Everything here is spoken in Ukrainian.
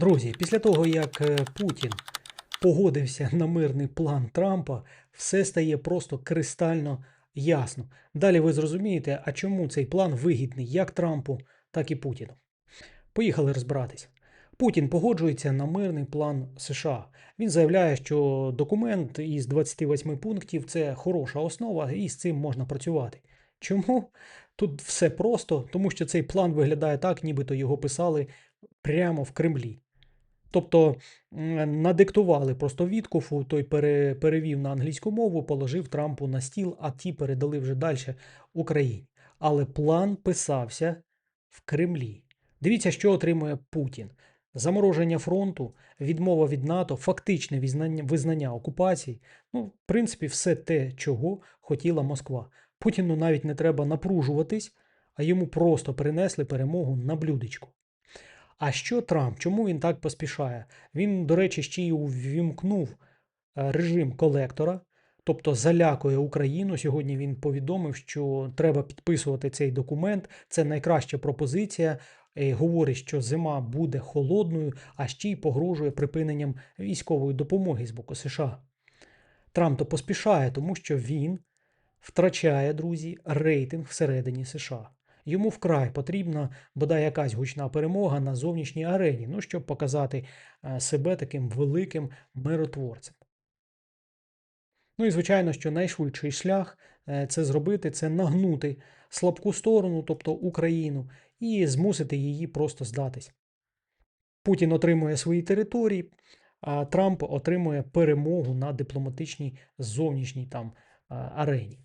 Друзі, після того, як е, Путін погодився на мирний план Трампа, все стає просто кристально ясно. Далі ви зрозумієте, а чому цей план вигідний як Трампу, так і Путіну. Поїхали розбиратись. Путін погоджується на мирний план США. Він заявляє, що документ із 28 пунктів це хороша основа, і з цим можна працювати. Чому? Тут все просто, тому що цей план виглядає так, нібито його писали прямо в Кремлі. Тобто надиктували просто Віткофу, той пере, перевів на англійську мову, положив Трампу на стіл, а ті передали вже далі Україні. Але план писався в Кремлі. Дивіться, що отримує Путін. Замороження фронту, відмова від НАТО, фактичне визнання, визнання окупацій. Ну, в принципі, все те, чого хотіла Москва. Путіну навіть не треба напружуватись, а йому просто принесли перемогу на блюдечку. А що Трамп? Чому він так поспішає? Він, до речі, ще й увімкнув е, режим колектора, тобто залякує Україну. Сьогодні він повідомив, що треба підписувати цей документ. Це найкраща пропозиція. Говорить, що зима буде холодною, а ще й погрожує припиненням військової допомоги з боку США. Трамп то поспішає, тому що він втрачає, друзі, рейтинг всередині США. Йому вкрай потрібна бодай якась гучна перемога на зовнішній арені, ну, щоб показати е, себе таким великим миротворцем. Ну і звичайно, що найшвидший шлях е, це зробити, це нагнути слабку сторону, тобто Україну, і змусити її просто здатись. Путін отримує свої території, а Трамп отримує перемогу на дипломатичній зовнішній там арені.